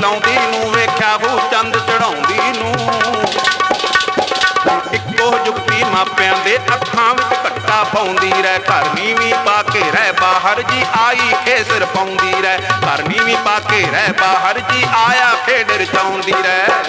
ਲਾਉਂਦੀ ਨੂੰ, ਵੇਖਿਆ ਹੋ ਚੰਦ ਚੜਾਉਂਦੀ ਨੂੰ। ਇੱਕੋ ਜੁਗਤੀ ਮਾਪਿਆਂ ਦੇ ਅੱਖਾਂ ਵਿੱਚ ਘੱਟਾ ਪਾਉਂਦੀ ਰਹਿ। ਘਰ ਨੀਵੀਂ ਪਾ ਕੇ ਰਹਿ, ਬਾਹਰ ਜੀ ਆਈ ਖੇਸਰ ਪਾਉਂਦੀ ਰਹਿ। ਘਰ ਨੀਵੀਂ ਪਾ ਕੇ ਰਹਿ, ਬਾਹਰ ਜੀ ਆਇਆ ਖੇਡ ਰਚਾਉਂਦੀ ਰਹਿ।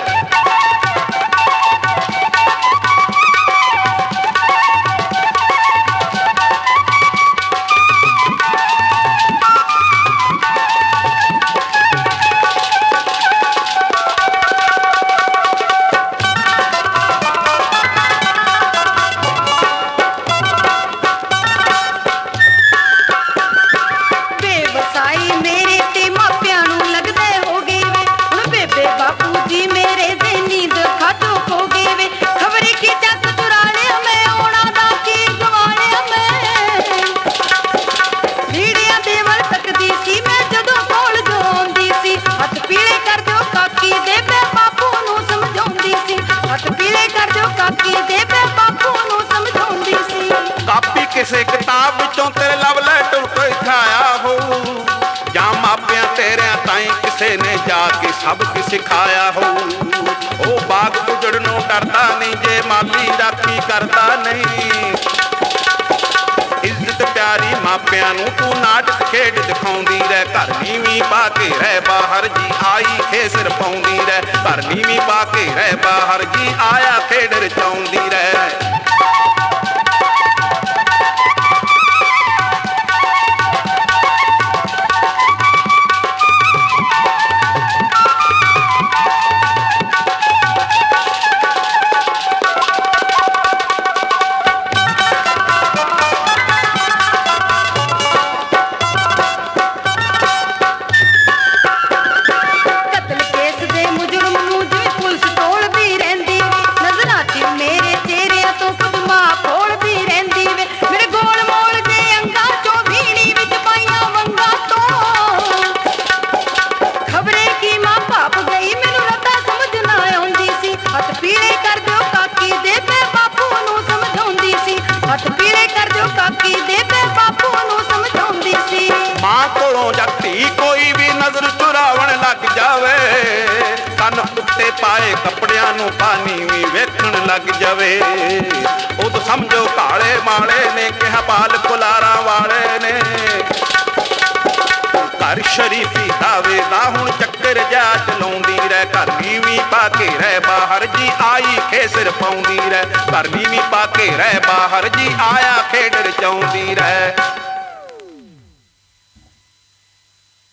ਕਿਸੇ ਕਿਤਾਬ ਵਿੱਚੋਂ ਤੇਰੇ ਲਵ ਲੈਟਰ ਕੋਈ ਖਾਇਆ ਹੋ। ਜਾਂ ਮਾਪਿਆਂ ਤੇਰਿਆਂ ਤਾਈਂ ਕਿਸੇ ਨੇ ਜਾ ਕੇ ਸਭ ਸਿਖਾਇਆ ਹੋ। ਉਹ ਬਾਗ ਉਜੜ ਨੂੰ ਡਰਦਾ ਨਹੀਂ, ਜੇ ਮਾਲੀ ਰਾਖੀ ਕਰਦਾ ਨਹੀਂ। ਇੱਜ਼ਤ ਪਿਆਰੀ ਮਾਪਿਆਂ ਨੂੰ ਤੂੰ ਨਾਟਕ ਖੇਡ ਦਿਖਾਉਂਦੀ ਰਹਿ। ਘਰ ਨੀਵੀਂ ਪਾ ਕੇ ਰਹਿ, ਬਾਹਰ ਜੀ ਆਈ ਖੇਸਰ ਪਾਉਂਦੀ ਰਹਿ। ਘਰ ਨੀਵੀਂ ਪਾ ਕੇ ਰਹਿ, ਬਾਹਰ ਜੀ ਆਇਆ ਖੇਡ ਰਚਾਉਂਦੀ ਰਹਿ। ਹੱਥ ਪੀਲੇ ਕਰ ਦਿਓ ਕਾਕੀ ਦੇ ਬੇ ਬਾਪੂ ਨੂੰ ਸਮਝਾਉਂਦੀ ਸੀ। ਮਾਂ ਕੋਲੋਂ ਜਦ ਕੋਈ ਵੀ ਨਜ਼ਰ ਚੁਰਾਵਣ ਲੱਗ ਜਾਵੇ। ਕੰਨ ਉੱਤੇ ਪਾਏ ਕੱਪੜਿਆਂ ਨੂੰ ਪਾਣੀ ਵੀ ਵੇਖਣ ਲੱਗ ਜਾਵੇ। ਉਦੋਂ ਸਮਝੋ ਕਾਲੇ ਮਾਲੇ ਨੇ ਕਿਹਾ, ਬਾਲ ਕੁਲਾਰਾ ਵਾਲੇ ਨੇ। ਘਰ ਸ਼ਰੀਫੀ ਦਾਵੇ ਨਾ ਹੁਣ ਚੱਕਰ ਜਾ ਪਾ ਕੇ ਰਹਿ ਬਾਹਰ ਜੀ ਆਈ ਖੇਸਰ ਪਾਉਂਦੀ ਰਹਿ। ਘਰ ਨੀਵੀਂ ਪਾ ਕੇ ਰਹਿ ਬਾਹਰ ਜੀ ਆਇਆ ਖੇਡ ਰਚਾਉਂਦੀ ਰਹਿ।